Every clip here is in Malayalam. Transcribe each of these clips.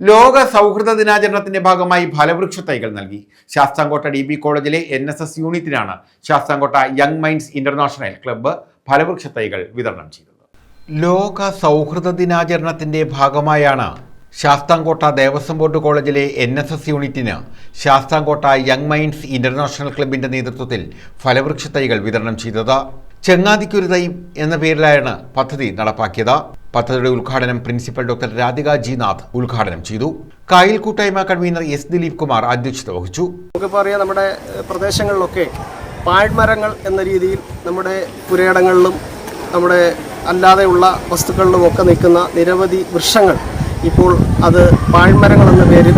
ലോക സൗഹൃദ ദിനാചരണത്തിന്റെ ഭാഗമായി ഫലവൃക്ഷ തൈകൾ നൽകി. ശാസ്താംകോട്ട ഡി ബി കോളേജിലെ N S S യൂണിറ്റിനാണ് Sasthamcotta young minds international club ഫലവൃക്ഷ തൈകൾ വിതരണം ചെയ്തത്. ലോക സൗഹൃദ ദിനാചരണത്തിന്റെ ഭാഗമായാണ് ശാസ്താംകോട്ട ദേവസ്വം ബോർഡ് കോളേജിലെ എൻ എസ് എസ് യൂണിറ്റിന് ശാസ്താംകോട്ട യങ് മൈൻഡ്സ് ഇന്റർനാഷണൽ ക്ലബിന്റെ നേതൃത്വത്തിൽ ഫലവൃക്ഷ തൈകൾ വിതരണം ചെയ്തത്. ചെങ്ങാതിക്കൊരു തൈ എന്ന പേരിലാണ് പദ്ധതി നടപ്പാക്കിയത്. പദ്ധതിയുടെ ഉദ്ഘാടനം principal doctor Radhika G Nath ഉദ്ഘാടനം ചെയ്തു. കായൽ കൂട്ടായ്മ കൺവീനർ എസ് ദിലീപ് കുമാർ അധ്യക്ഷത വഹിച്ചു. നമുക്കിപ്പോൾ അറിയാം നമ്മുടെ പ്രദേശങ്ങളിലൊക്കെ പാഴ്മരങ്ങൾ എന്ന രീതിയിൽ നമ്മുടെ പുരയിടങ്ങളിലും നമ്മുടെ അല്ലാതെയുള്ള വസ്തുക്കളിലും ഒക്കെ നിൽക്കുന്ന നിരവധി വൃക്ഷങ്ങൾ ഇപ്പോൾ അത് പാഴ്മരങ്ങൾ എന്ന പേരിൽ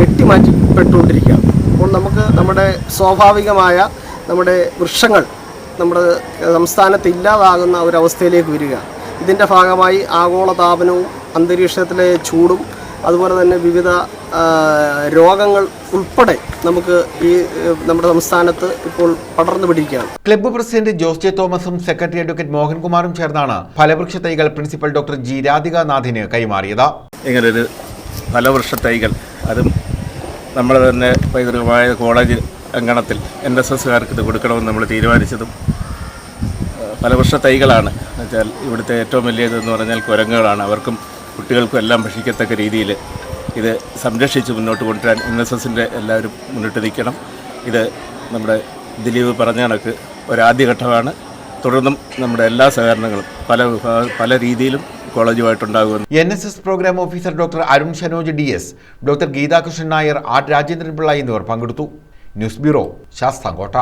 വെട്ടിമാറ്റിപ്പെട്ടുകൊണ്ടിരിക്കുകയാണ്. അപ്പോൾ നമുക്ക് നമ്മുടെ സ്വാഭാവികമായ നമ്മുടെ വൃക്ഷങ്ങൾ നമ്മുടെ സംസ്ഥാനത്ത് ഇല്ലാതാകുന്ന ഒരവസ്ഥയിലേക്ക് വരിക ഇതിന്റെ ഭാഗമായി ആഗോളതാപനവും അന്തരീക്ഷത്തിലെ ചൂടും അതുപോലെ തന്നെ വിവിധ രോഗങ്ങൾ ഉൾപ്പെടെ നമുക്ക് ഈ നമ്മുടെ സംസ്ഥാനത്ത് ഇപ്പോൾ പടർന്നു പിടിക്കുകയാണ്. ക്ലബ്ബ് പ്രസിഡന്റ് ജോസ് ജെ തോമസും സെക്രട്ടറി അഡ്വക്കേറ്റ് മോഹൻകുമാറും ചേർന്നാണ് ഫലവൃക്ഷ തൈകൾ പ്രിൻസിപ്പൽ ഡോക്ടർ ജി രാധികാനാഥിന് കൈമാറിയത്. ഇങ്ങനൊരു ഫലവൃക്ഷ തൈകൾ അതും നമ്മുടെ തന്നെ പൈതൃകമായ കോളേജ് അങ്കണത്തിൽ എൻ എസ് എസ്സുകാർക്ക് ഇത് കൊടുക്കണമെന്ന് നമ്മൾ തീരുമാനിച്ചതും ഫലവൃക്ഷ തൈകളാണ്. എന്നുവെച്ചാൽ ഇവിടുത്തെ ഏറ്റവും വലിയതെന്ന് പറഞ്ഞാൽ കുരങ്ങുകളാണ്. അവർക്കും കുട്ടികൾക്കും എല്ലാം ഭക്ഷിക്കത്തക്ക രീതിയിൽ ഇത് സംരക്ഷിച്ച് മുന്നോട്ട് കൊണ്ടുവരാൻ എൻ എസ് എസിന്റെ എല്ലാവരും മുന്നിട്ട് നിൽക്കണം. ഇത് നമ്മുടെ ദിലീപ് പറഞ്ഞ കണക്ക് ഒരാദ്യഘട്ടമാണ്. തുടർന്നും നമ്മുടെ എല്ലാ സഹകരണങ്ങളും പല പല രീതിയിലും കോളേജുമായിട്ടുണ്ടാകുമെന്ന്. N S S program officer doctor Arun Shanoj D S doctor Geethakrishnan Nair R Rajendran Pillai എന്നിവർ പങ്കെടുത്തു. News bureau Sasthamcotta.